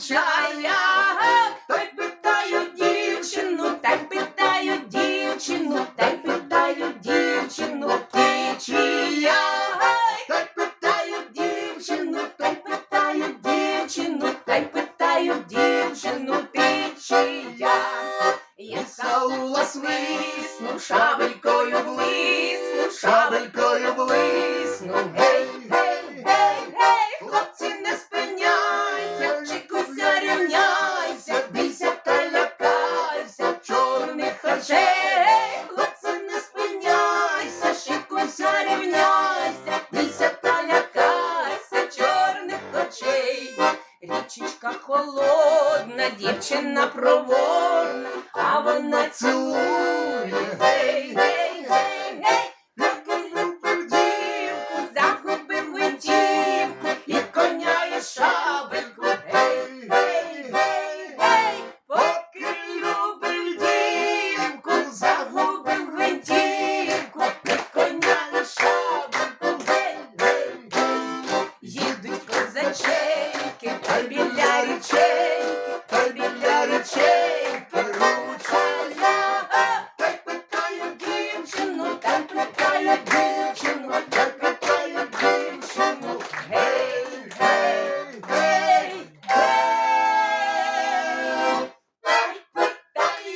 чаях, то питаю дівчину, та й питаю дівчину, та й питаю дівчину, ти чия, й питаю дівчину, та й питаю дівчину, та й питаю дівчину, ти чия. Саула свисну, шабелькою блисну, шабелькою блисну. Річечка холодна, дівчина проворна, а вона цілує. тобі для речей поручала, Той питає дівчину, там питає дівчину, той питає дівчину. Гей, гей, гей, гей. Той.